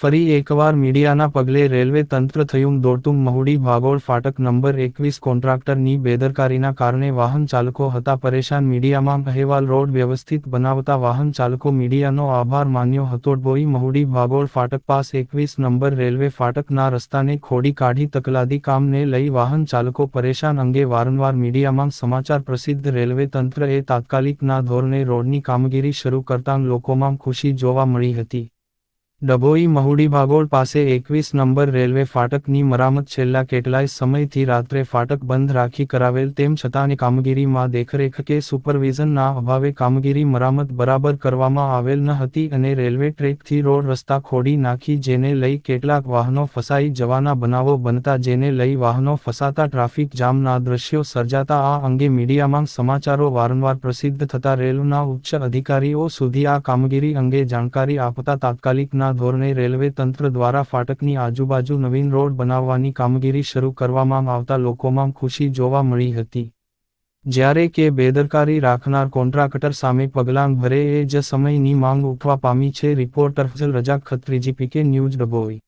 ફરી એકવાર મીડિયાના પગલે રેલવે તંત્ર થયું દોડતું મહુડી ભાગોળ ફાટક નંબર એકવીસ કોન્ટ્રાક્ટરની બેદરકારીના કારણે વાહન ચાલકો હતા પરેશાન. મીડિયામાં અહેવાલ રોડ વ્યવસ્થિત બનાવતા વાહન ચાલકો મીડિયાનો આભાર માન્યો હતો. ડોઈ મહુડી ભાગોળ ફાટક પાસ એકવીસ નંબર રેલવે ફાટકના રસ્તાને ખોડી કાઢી તકલાદી કામને લઈ વાહન ચાલકો પરેશાન અંગે વારંવાર મીડિયામાં સમાચાર પ્રસિદ્ધ. રેલવે તંત્રએ તાત્કાલિકના ધોરણે રોડની કામગીરી શરૂ કરતાં લોકોમાં ખુશી જોવા મળી હતી. ડભોઈ મહુડી ભાગોળ પાસે એકવીસ નંબર રેલવે ફાટકની મરામત છેલ્લા કેટલાય સમયથી રાત્રે ફાટક બંધ રાખી કરાવેલ તેમ છતાં કામગીરીમાં દેખરેખ કે સુપરવિઝનના અભાવે કામગીરી મરામત બરાબર કરવામાં આવેલ ન હતી અને રેલવે ટ્રેકથી રોડ રસ્તા ખોડી નાખી જેને લઈ કેટલાક વાહનો ફસાઈ જવાના બનાવો બનતા જેને લઈ વાહનો ફસાતા ટ્રાફિક જામના દ્રશ્યો સર્જાતા આ અંગે મીડિયામાં સમાચારો વારંવાર પ્રસિદ્ધ થતા રેલના ઉચ્ચ અધિકારીઓ સુધી આ કામગીરી અંગે જાણકારી આપતા તાત્કાલિકના ધોરણે રેલવે તંત્ર દ્વારા ફાટકની આજુબાજુ નવીન રોડ બનાવવાની કામગીરી શરૂ કરવામાં આવતા લોકોમાં ખુશી જોવા મળી હતી. જ્યારે કે બેદરકારી રાખનાર કોન્ટ્રાક્ટર સામે પગલાં ભરે એ જ સમયની માંગ ઉઠવા પામી છે, રિપોર્ટર રજા ખત્રીજી, પીકે ન્યૂઝ ડભોઈ.